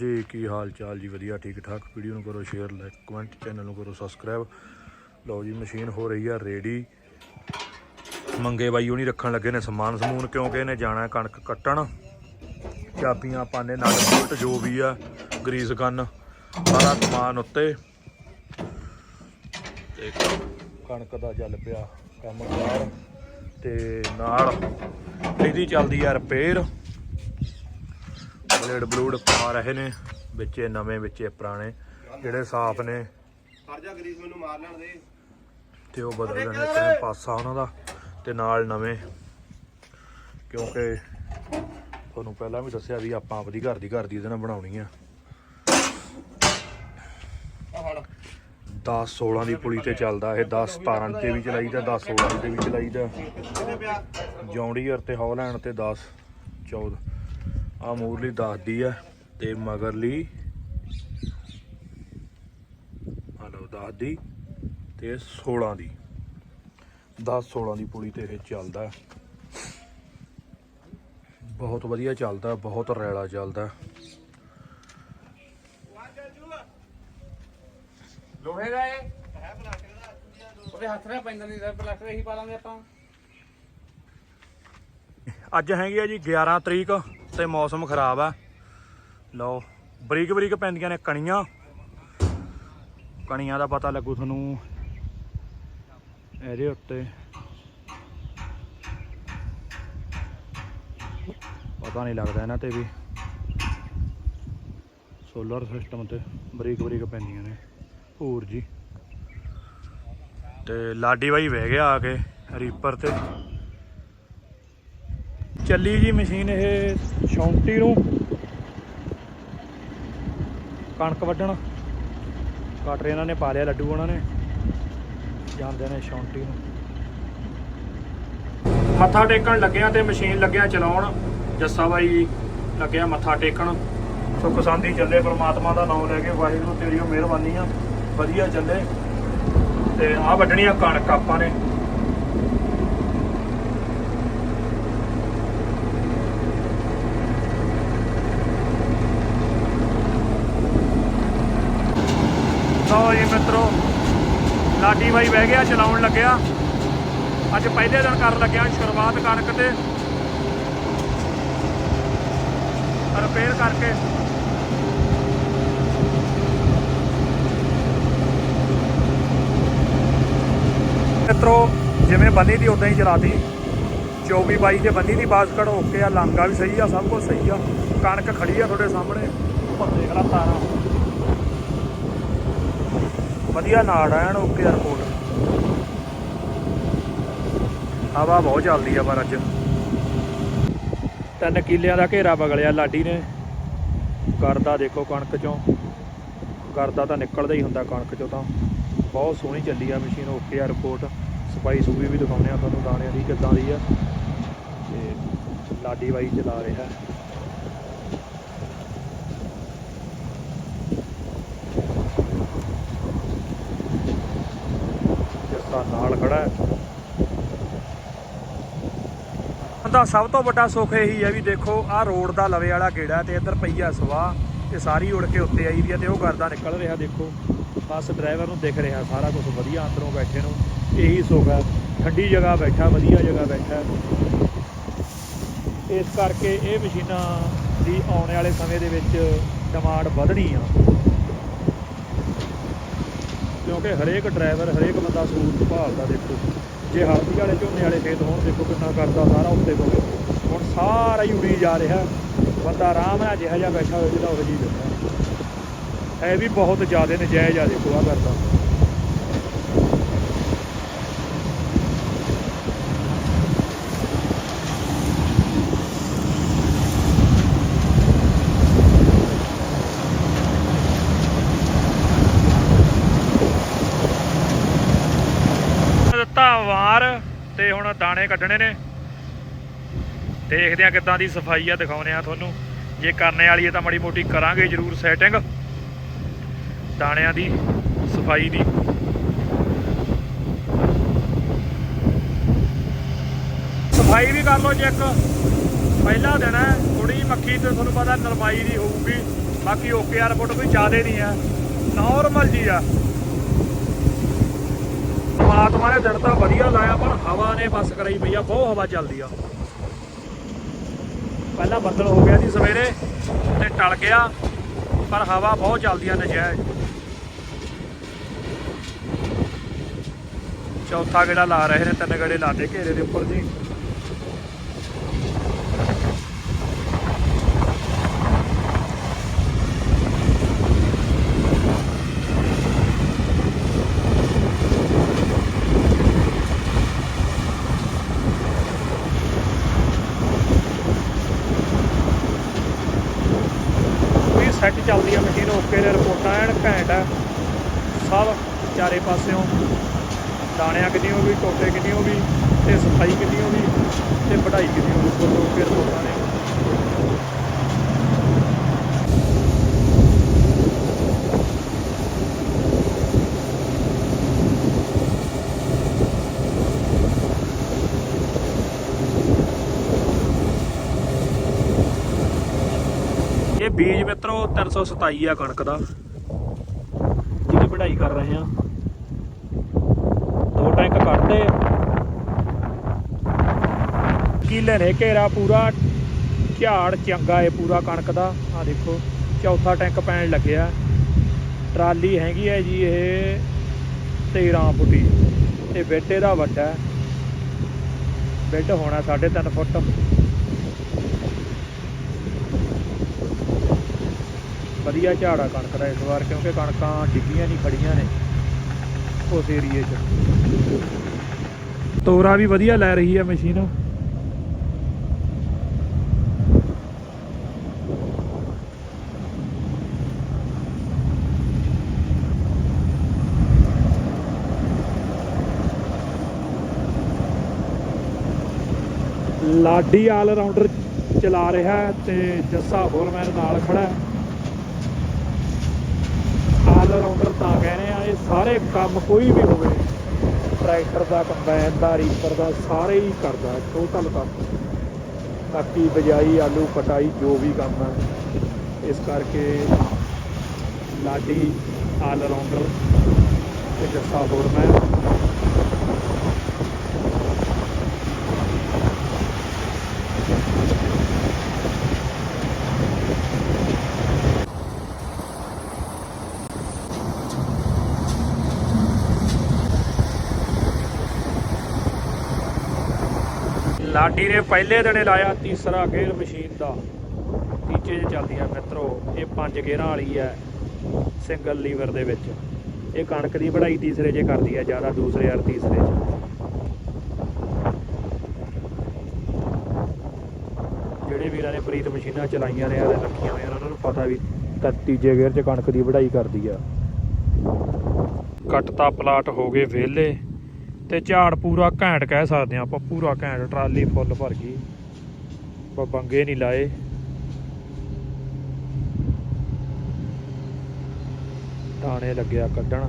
ਜੀ ਕੀ ਹਾਲ ਚਾਲ ਜੀ? ਵਧੀਆ ਠੀਕ ਠਾਕ ਵੀਡੀਓ ਨੂੰ ਕਰੋ ਸ਼ੇਅਰ ਲਾਈਕ ਕਮੈਂਟ ਚੈਨਲ ਨੂੰ ਕਰੋ ਸਬਸਕ੍ਰਾਈਬ ਲਓ ਜੀ ਮਸ਼ੀਨ ਹੋ ਰਹੀ ਆ ਰੈਡੀ ਮੰਗੇ ਬਾਈ ਉਹ ਨਹੀਂ ਰੱਖਣ ਲੱਗੇ ਨੇ ਸਮਾਨ ਸਮੂਨ ਕਿਉਂਕਿ ਇਹਨੇ ਜਾਣਾ ਕਣਕ ਕੱਟਣ। ਚਾਬੀਆਂ ਪਾਣੇ ਨਾਲ ਬੁਲਟ, ਜੋ ਵੀ ਆ ਗਰੀਸ ਗਨ ਸਾਰਾ ਸਮਾਨ ਉੱਤੇ। ਤੇ ਕਣਕ ਦਾ ਚੱਲ ਪਿਆ, ਕੰਮ ਕਾਰ। ਤੇ ਨਾਲ ਇਹਦੀ ਚੱਲਦੀ ਆ ਰਿਪੇਅਰ ਬਲੇਡ ਬਲੂਡ ਪਾ ਰਹੇ ਨੇ ਵਿੱਚੇ ਨਵੇਂ ਵਿੱਚੇ ਪੁਰਾਣੇ ਜਿਹੜੇ ਸਾਫ਼ ਨੇ। ਖੜ ਜਾ ਗਰੀਸ ਮੈਨੂੰ ਮਾਰ ਲੈਣ ਦੇ। ਤੇ ਉਹ ਬਦਲ ਦੇਣੇ ਕਿਵੇਂ ਪਾਸਾ ਉਹਨਾਂ ਦਾ ਤੇ ਨਾਲ ਨਵੇਂ। ਕਿਉਂਕਿ ਤੁਹਾਨੂੰ ਪਹਿਲਾਂ ਵੀ ਦੱਸਿਆ ਵੀ ਆਪਾਂ ਆਪਦੀ ਘਰ ਦੀ ਘਰ ਦੀ ਇਹਦੇ ਨਾਲ ਬਣਾਉਣੀ ਆ। ਆ ਫੜ। 10 16 ਦੀ ਪੁਲੀ ਤੇ ਚੱਲਦਾ ਇਹ 10 17 ਤੇ ਵੀ ਚਲਾਈਦਾ 10 16 ਤੇ ਵੀ ਚਲਾਈਦਾ। ਕਿੱਥੇ ਪਿਆ? ਜੌਂਡੀਅਰ ਤੇ ਹੌਲੈਂਡ ਤੇ 10 14 ਆ ਮੂਰਲੀ 10 ਦੀ ਆ ਤੇ ਮਗਰਲੀ। ਆ ਲਓ 10 ਦੀ ਤੇ 16 ਦੀ। 10 16 ਦੀ ਪੁਲੀ ਤੇ ਇਹ ਚੱਲਦਾ। ਬਹੁਤ ਵਧੀਆ ਚੱਲਦਾ ਬਹੁਤ ਰੈਲਾ ਚੱਲਦਾ। ਲੋਹੇ ਦਾ ਏ ਉਹਦੇ ਹੱਥ ਨਾਲ ਪੈਂਦਾ ਨਹੀਂ ਸਰ ਪਲਾਸਟਰ ਇਹੀ ਪਾ ਲਾਂਗੇ ਆਪਾਂ। ਅੱਜ ਹੈਗੀ ਆ ਜੀ 11 ਤਰੀਕ। ਤੇ ਮੌਸਮ ਖਰਾਬ ਆ। ਲਓ, ਬਰੀਕ ਬਰੀਕ ਪੈਂਦੀਆਂ ਨੇ ਕਣੀਆਂ। ਕਣੀਆਂ ਦਾ ਪਤਾ ਲੱਗੂ ਤੁਹਾਨੂੰ ਇਹਦੇ ਉੱਤੇ। ਪਤਾ ਨਹੀਂ ਲੱਗਦਾ ਇਹਨਾਂ ਤੇ ਵੀ। ਸੋਲਰ ਸਿਸਟਮ ਤੇ ਬਰੀਕ ਬਰੀਕ ਪੈਂਦੀਆਂ ਨੇ। ਹੋਰ ਜੀ। ਤੇ ਲਾਡੀ ਬਾਈ ਵਹਿ ਗਿਆ ਆ ਕੇ ਰੀਪਰ ਤੇ। ਚੱਲੀ ਜੀ ਮਸ਼ੀਨ ਇਹ 34 ਨੂੰ। ਕਣਕ ਵੱਢਣ। ਕਟਰ ਇਹਨਾਂ ਨੇ ਪਾ ਲਿਆ, ਲੱਡੂ ਉਹਨਾਂ ਨੇ। ਜਾਂਦੇ ਨੇ 34 ਨੂੰ। ਮੱਥਾ ਟੇਕਣ ਲੱਗਿਆ ਤੇ ਮਸ਼ੀਨ ਲੱਗਿਆ ਚਲਾਉਣ। ਜੱਸਾ ਬਾਈ ਲੱਗਿਆ ਮੱਥਾ ਟੇਕਣ। ਸੁੱਖ ਸੰਦੀ ਚੱਲੇ, ਪ੍ਰਮਾਤਮਾ ਦਾ ਨਾਮ ਲੈ ਕੇ ਵਾਹਿਗੁਰੂ ਤੇਰੀ ਉਹ ਮਿਹਰਬਾਨੀ ਆ। ਵਧੀਆ ਚੱਲੇ। ਤੇ ਆ ਵੱਢਣੀਆਂ ਕਣਕ ਆਪਾਂ ਨੇ। ਲਓ ਜੀ ਮਿੱਤਰੋ, ਲਾਡੀ ਬਾਈ ਬਹਿ ਗਿਆ, ਚਲਾਉਣ ਲੱਗਿਆ। ਅੱਜ ਪਹਿਲੇ ਦਿਨ ਕਰਨ ਲੱਗਿਆ ਸ਼ੁਰੂਆਤ ਕਣਕ ਤੇ। ਰਿਪੇਅਰ ਕਰਕੇ। ਮਿੱਤਰੋ, ਜਿਵੇਂ ਬੰਨੀ ਦੀ ਉਦਾਂ ਹੀ ਚਲਾਤੀ। 24 ਬਾਈ ਤੇ ਬੰਨੀ ਦੀ ਬਾਸਕਟ ਓਕੇ ਆ ਲਾਂਗਾ ਵੀ ਸਹੀ ਆ, ਸਭ ਕੁਝ ਸਹੀ ਆ। ਕਣਕ ਖੜੀ ਆ ਤੁਹਾਡੇ ਸਾਹਮਣੇ। ਉੱਪਰ ਦੇਖ ਲਾ ਤਾਰਾਂ। ਵਧੀਆ ਨਾੜ ਐਨ ਓਕੇ ਆ ਰਿਪੋਰਟ ਹਵਾ ਬਹੁਤ ਚੱਲਦੀ ਆ ਪਰ ਅੱਜ। ਤਿੰਨ ਕਿੱਲਿਆਂ ਦਾ ਘੇਰਾ ਬਗਲਿਆ ਲਾਡੀ ਨੇ। ਕਰਦਾ ਦੇਖੋ ਕਣਕ ਚੋਂ। ਕਰਦਾ ਤਾਂ ਨਿਕਲਦਾ ਹੀ ਹੁੰਦਾ ਕਣਕ ਚੋਂ ਤਾਂ। ਬਹੁਤ ਸੋਹਣੀ ਚੱਲੀ ਆ ਮਸ਼ੀਨ ਓਕੇ ਆ ਰਿਪੋਰਟ ਸਫ਼ਾਈ ਸੂਬੀ ਵੀ ਦਿਖਾਉਂਦੇ ਆ ਤੁਹਾਨੂੰ, ਦਾਣਿਆਂ ਦੀ ਕਿੱਦਾਂ ਦੀ ਆ। ਤੇ ਲਾਡੀ ਬਾਈ ਚਲਾ ਰਿਹਾ। ਜੱਸਾ ਨਾਲ ਖੜਾ ਹੈ। ਦਾ ਸਭ ਤੋਂ ਵੱਡਾ ਸੁੱਖ ਇਹੀ ਹੈ ਵੀ ਦੇਖੋ, ਆਹ ਰੋਡ ਦਾ ਲਵੇ ਵਾਲਾ ਗੇੜਾ ਤੇ ਇੱਧਰ ਪਈ ਆ ਸਵਾਹ ਤੇ ਸਾਰੀ ਉੜ ਕੇ ਉੱਤੇ ਆਈ ਵੀ ਆ ਤੇ ਉਹ ਕਰਦਾ ਨਿਕਲ ਰਿਹਾ ਦੇਖੋ। ਬਸ ਡਰਾਈਵਰ ਨੂੰ ਦਿਖ ਰਿਹਾ ਸਾਰਾ ਕੁਝ ਵਧੀਆ ਅੰਦਰੋਂ ਬੈਠੇ ਨੂੰ, ਇਹੀ ਸੁੱਖ ਹੈ। ਠੰਡੀ ਜਗ੍ਹਾ ਬੈਠਾ, ਵਧੀਆ ਜਗ੍ਹਾ ਬੈਠਾ ਇਸ ਕਰਕੇ ਇਹ ਮਸ਼ੀਨਾਂ ਦੀ ਆਉਣ ਵਾਲੇ ਸਮੇਂ ਦੇ ਵਿੱਚ ਡਿਮਾਂਡ ਵਧਣੀ ਆ। ਕਿਉਂਕਿ ਹਰੇਕ ਡਰਾਈਵਰ, ਹਰੇਕ ਬੰਦਾ ਸਹੂਲਤ ਭਾਲਦਾ ਦੇਖੋ। ਜੇ ਹਲਦੀ ਵਾਲੇ ਝੋਨੇ ਵਾਲੇ ਖੇਤ ਹੋਣ, ਦੇਖੋ ਕਿੰਨਾ ਕਰਦਾ ਸਾਰਾ ਉੱਤੇ ਤੋਂ। ਹੁਣ ਸਾਰਾ ਹੀ ਉੜੀ ਜਾ ਰਿਹਾ। ਬੰਦਾ ਆਰਾਮ ਨਾਲ ਜਿਹਾ ਜਿਹਾ ਬੈਠਾ ਹੋਇਆ ਜਿਹਦਾ ਉਹ ਜੀ ਬੈਠਾ। ਇਹ ਵੀ ਬਹੁਤ ਜ਼ਿਆਦਾ ਨਜਾਇਜ਼ ਆ ਦੇਖੋ ਆ ਕਰਦਾ ਦਿੱਤਾ ਵਾਰ ਤੇ ਹੁਣ ਦਾਣੇ ਕੱਢਣੇ ਨੇ। ਦੇਖਦੇ ਆ ਕਿੱਦਾਂ ਦੀ ਸਫ਼ਾਈ ਆ ਦਿਖਾਉਨੇ ਆ ਤੁਹਾਨੂੰ। ਜੇ ਕਰਨੇ ਵਾਲੀ ਹੈ ਤਾਂ ਮਾੜੀ ਮੋਟੀ ਕਰਾਂਗੇ ਜ਼ਰੂਰ ਸੈਟਿੰਗ ਦਾਣਿਆਂ ਦੀ, ਸਫ਼ਾਈ ਦੀ। ਸਫ਼ਾਈ ਵੀ ਕਰ ਲਓ ਚੈੱਕ। ਪਹਿਲਾ ਦਿਨ ਹੈ ਥੋੜੀ ਮੱਖੀ ਤੇ ਤੁਹਾਨੂੰ ਪਤਾ ਨਰਮਾਈ ਦੀ ਹੋਊਗੀ। ਬਾਕੀ ਓਕੇ ਆਰ 에어ਪੋਰਟ ਕੋਈ ਜ਼ਿਆਦਾ ਨਹੀਂ ਆ ਨਾਰਮਲ ਜੀ ਆ। ਪਰਮਾਤਮਾ ਨੇ ਦਿਨ ਤਾਂ ਵਧੀਆ ਲਾਇਆ, ਪਰ ਹਵਾ ਨੇ ਬਸ ਕਰਾਈ ਪਈ ਆ, ਬਹੁਤ ਹਵਾ ਚੱਲਦੀ ਆ। ਪਹਿਲਾਂ ਬੱਦਲ ਹੋ ਗਿਆ ਸੀ ਸਵੇਰੇ, ਤੇ ਟਲ ਗਿਆ, ਪਰ ਹਵਾ ਬਹੁਤ ਚੱਲਦੀ ਆ ਨਜਾਇਜ਼। ਚੌਥਾ ਗੇੜਾ ਲਾ ਰਹੇ ਨੇ, ਤਿੰਨ ਗੇੜੇ ਲਾ ਦੇ ਘੇਰੇ ਦੇ ਉੱਪਰ ਜੀ ਪੂਰੀ ਸੈੱਟ ਚੱਲਦੀ ਆ ਮਸ਼ੀਨ ਓਕੇ ਦੇ ਰਿਪੋਰਟਾਂ ਐਨ ਘੈਂਟ ਆ। ਸਭ ਚਾਰੇ ਪਾਸਿਓਂ ਦਾਣਿਆਂ ਕਿੰਨੀ ਵੀ ਟੋਟੇ ਕਿੰਨੀ ਵੀ ਤੇ ਸਫ਼ਾਈ ਕਿੰਨੀ ਵੀ ਤੇ ਵਢਾਈ ਕਿੰਨੀ ਵੀ ਫੁੱਲ ਓਕੇ ਰਿਪੋਰਟਾਂ ਨੇ ਇਹ ਬੀਜ ਮਿੱਤਰੋ 327 ਆ ਕਣਕ ਦਾ। ਜਿਹਦੀ ਵਢਾਈ ਕਰ ਰਹੇ ਆ। ਦੋ ਟੈਂਕ ਕੱਢਦੇ ਕੀਲੇ ਨੇ ਘੇਰਾ ਪੂਰਾ। ਝਾੜ ਚੰਗਾ ਏ ਪੂਰਾ ਕਣਕ ਦਾ। ਆ ਦੇਖੋ, ਚੌਥਾ ਟੈਂਕ ਪੈਣ ਲੱਗਿਆ। ਟਰਾਲੀ ਹੈਗੀ ਹੈ ਜੀ ਇਹ 13 ਫੁੱਟੀ। ਤੇ ਬੈੱਡ ਇਹਦਾ ਵੱਡਾ। ਹੈ। ਬੈੱਡ ਹੋਣਾ 3.5 ਫੁੱਟ। ਵਧੀਆ ਝਾੜਾ ਕਣਕ ਦਾ ਇਸ ਵਾਰ, ਕਿਉਂਕਿ ਕਣਕਾਂ ਡਿੱਗੀਆਂ ਨਹੀਂ ਖੜੀਆਂ ਨੇ ਉਸ ਏਰੀਏ 'ਚ। ਤੋਰਾ ਵੀ ਵਧੀਆ ਲੈ ਰਹੀ ਹੈ ਮਸ਼ੀਨ ਲਾਡੀ ਆਲ ਰਾਉਂਡਰ ਚਲਾ ਰਿਹਾ ਤੇ ਜੱਸਾ ਫੋਰਮੈਨ ਨਾਲ ਖੜਾ ਹੈ ਆਲ ਰਾਉਂਡਰ ਤਾਂ ਕਹਿੰਦੇ ਆ ਇਹ ਸਾਰੇ ਕੰਮ ਕੋਈ ਵੀ ਹੋਵੇ ਟਰੈਕਟਰ ਦਾ ਕੰਬਾਈਨ ਦਾ ਰੀਪਰ ਦਾ ਸਾਰੇ ਹੀ ਕਰਦਾ ਟੋਟਲ ਕੰਮ। ਬਾਕੀ ਬਜਾਈ, ਆਲੂ, ਕਟਾਈ, ਜੋ ਵੀ ਕੰਮ ਹੈ। ਇਸ ਕਰਕੇ ਲਾਡੀ ਆਲ ਰਾਉਂਡਰ ਤੇ ਜੱਸਾ ਮੈਂ ਲਾਡੀ ਨੇ ਪਹਿਲੇ ਦਿਨੇ ਲਾਇਆ ਤੀਸਰਾ ਗੇਅਰ ਮਸ਼ੀਨ ਦਾ। ਤੀਜੇ 'ਚ ਚੱਲਦੀ ਆ ਮਿੱਤਰੋ, ਇਹ ਪੰਜ ਗੇਅਰਾਂ ਵਾਲੀ ਹੈ ਸਿੰਗਲ ਲੀਵਰ ਦੇ ਵਿੱਚ। ਇਹ ਕਣਕ ਦੀ ਵਢਾਈ ਤੀਸਰੇ 'ਚ ਕਰਦੀ ਆ, ਜ਼ਿਆਦਾ ਦੂਸਰੇ ਯਾਰ ਤੀਸਰੇ 'ਚ। ਜਿਹੜੇ ਵੀਰਾਂ ਨੇ ਪ੍ਰੀਤ ਮਸ਼ੀਨਾਂ ਚਲਾਈਆਂ ਨੇ ਆ ਰੱਖੀਆਂ ਹੋਈਆਂ ਉਹਨਾਂ ਨੂੰ ਪਤਾ ਵੀ ਤਾਂ ਤੀਜੇ ਗੇਅਰ 'ਚ ਕਣਕ ਦੀ ਵਢਾਈ ਕਰਦੀ ਆ। ਕੱਟਤਾ ਪਲਾਟ ਹੋ ਗਏ ਵਿਹਲੇ। ਤੇ ਝਾੜ ਪੂਰਾ ਘੈਂਟ ਕਹਿ ਸਕਦੇ ਆ ਆਪਾਂ, ਪੂਰਾ ਘੈਂਟ ਟਰਾਲੀ ਫੁੱਲ ਭਰ ਗਈ। ਆਪਾਂ ਬੰਗੇ ਨਹੀਂ ਲਾਏ। ਦਾਣੇ ਲੱਗਿਆ ਕੱਢਣ।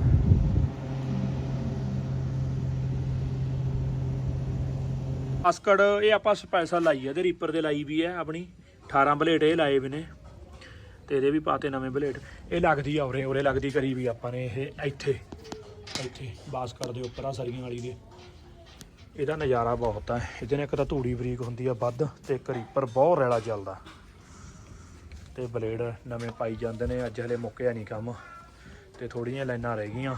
ਅਸਕੜ ਇਹ ਆਪਾਂ ਸਪੈਸ਼ਲ ਲਾਈ ਹੈ ਇਹਦੇ ਰੀਪਰ ਦੇ ਲਾਈ ਵੀ ਹੈ ਆਪਣੀ। 18 ਬਲੇਡ ਇਹ ਲਾਏ ਵੀ ਨੇ। ਤੇ ਇਹਦੇ ਵੀ ਪਾਤੇ ਨਵੇਂ ਬਲੇਡ। ਇਹ ਲੱਗਦੀ ਆ ਉਰੇ ਉਰੇ ਲੱਗਦੀ ਕਰੀ ਵੀ ਆਪਾਂ ਨੇ, ਇਹ ਇੱਥੇ। ਇੱਥੇ ਬਾਸਕਰ ਦੇ ਉੱਪਰ ਆ ਸਰੀਆਂ ਵਾਲੀ ਦੇ। ਇਹਦਾ ਨਜ਼ਾਰਾ ਬਹੁਤ ਆ। ਇਹਦੇ ਨਾਲ ਇੱਕ ਤਾਂ ਧੂੜੀ ਬਰੀਕ ਹੁੰਦੀ ਆ ਵੱਧ ਤੇ ਇੱਕ ਰੀਪਰ ਬਹੁਤ ਰੈਲਾ ਚੱਲਦਾ। ਤੇ ਬਲੇਡ ਨਵੇਂ ਪਾਈ ਜਾਂਦੇ ਨੇ, ਅੱਜ ਹਲੇ ਮੁੱਕਿਆ ਨਹੀਂ ਕੰਮ। ਤੇ ਥੋੜੀਆਂ ਲਾਈਨਾਂ ਰਹਿ ਗਈਆਂ।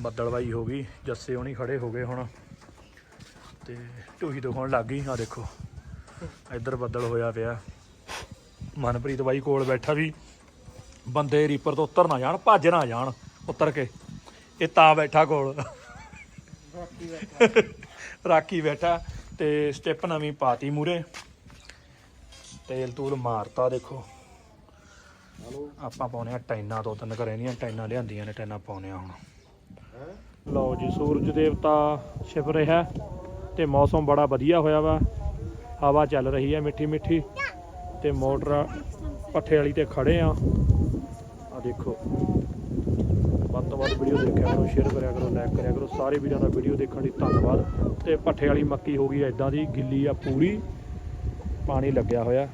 ਬੱਦਲਵਾਈ ਹੋ ਗਈ, ਜੱਸੇ ਹੋਣੀ ਖੜੇ ਹੋ ਗਏ ਹੁਣ। ਤੇ ਢੂਹੀ ਦਿਖਾਉਣ ਲੱਗ ਗਈ ਆ ਦੇਖੋ। ਇੱਧਰ ਬੱਦਲ ਹੋਇਆ ਪਿਆ। ਮਨਪ੍ਰੀਤ ਬਾਈ ਕੋਲ ਬੈਠਾ ਵੀ, ਬੰਦੇ ਰੀਪਰ ਤੋਂ ਉਤਰ ਨਾ ਜਾਣ, ਭੱਜ ਨਾ ਜਾਣ, ਉੱਤਰ ਕੇ। ਇਹ ਤਾਂ ਬੈਠਾ ਕੋਲ। ਰਾਖੀ ਬੈਠਾ ਤੇ ਸਟੈਪ ਨਵੀਂ ਪਾਤੀ ਮੂਰੇ। ਤੇਲ ਤੂਲ ਮਾਰਤਾ ਦੇਖੋ। ਆਪਾਂ ਪਾਉਣੇ ਆ ਟਾਈਨਾਂ ਦੋ ਤਿੰਨ ਘਰੇ ਦੀਆਂ ਟੈਨਾ ਲਿਆਂਦੀਆਂ ਨੇ ਟਾਈਨਾਂ ਪਾਉਣੇ ਆ ਹੁਣ। ਲਓ ਜੀ, ਸੂਰਜ ਦੇਵਤਾ ਛਿਪ ਰਿਹਾ ਤੇ ਮੌਸਮ ਬੜਾ ਵਧੀਆ ਹੋਇਆ ਵਾ। ਹਵਾ ਚੱਲ ਰਹੀ ਹੈ ਮਿੱਠੀ ਮਿੱਠੀ ਤੇ ਮੋਟਰ ਪੱਠੇ ਵਾਲੀ ਤੇ ਖੜੇ ਆ। ਆ ਦੇਖੋ। ਵੱਧ ਤੋਂ ਵੱਧ ਵੀਡੀਓ ਦੇਖਿਆ ਕਰੋ ਸ਼ੇਅਰ ਕਰਿਆ ਕਰੋ ਲਾਈਕ ਕਰਿਆ ਕਰੋ। ਸਾਰੇ ਵੀਰਾਂ ਦਾ ਵੀਡੀਓ ਦੇਖਣ ਲਈ ਧੰਨਵਾਦ। ਤੇ ਪੱਠੇ ਵਾਲੀ ਮੱਕੀ ਹੋ ਗਈ ਐਦਾਂ ਦੀ, ਗਿੱਲੀ ਆ ਪੂਰੀ। ਪਾਣੀ ਲੱਗਿਆ ਹੋਇਆ।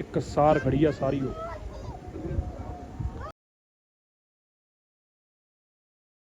ਇੱਕ ਸਾਰ ਖੜੀ ਆ ਸਾਰੀ ਉਹ।